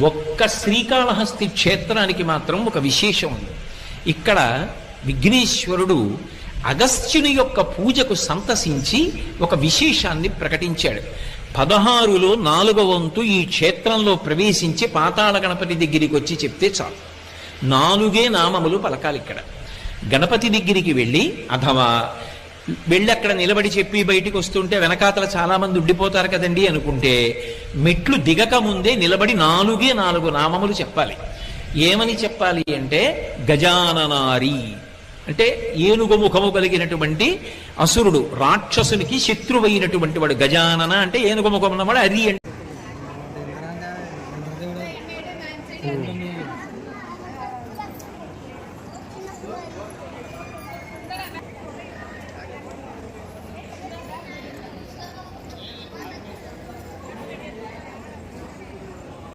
ఒక్క శ్రీకాళహస్తి క్షేత్రానికి మాత్రం ఒక విశేషం ఉంది. ఇక్కడ విఘ్నేశ్వరుడు అగస్త్యుని యొక్క పూజకు సంతసించి ఒక విశేషాన్ని ప్రకటించాడు. పదహారులో నాలుగవ వంతు ఈ క్షేత్రంలో ప్రవేశించి పాతాళ గణపతి దగ్గరికి వచ్చి చెప్తే చాలు. నాలుగే నామములు పలకాలి ఇక్కడ గణపతి దగ్గరికి వెళ్ళి అథవా వెళ్ళి అక్కడ నిలబడి చెప్పి బయటికి వస్తుంటే వెనకాతల చాలా మంది ఉండిపోతారు కదండి అనుకుంటే మెట్లు దిగక ముందే నిలబడి నాలుగే నాలుగు నామములు చెప్పాలి. ఏమని చెప్పాలి అంటే గజాననారి. అంటే ఏనుగు ముఖము కలిగినటువంటి అసురుడు రాక్షసునికి శత్రువైనటువంటి వాడు. గజానన అంటే ఏనుగు ముఖం ఉన్నవాడు అరి అంటే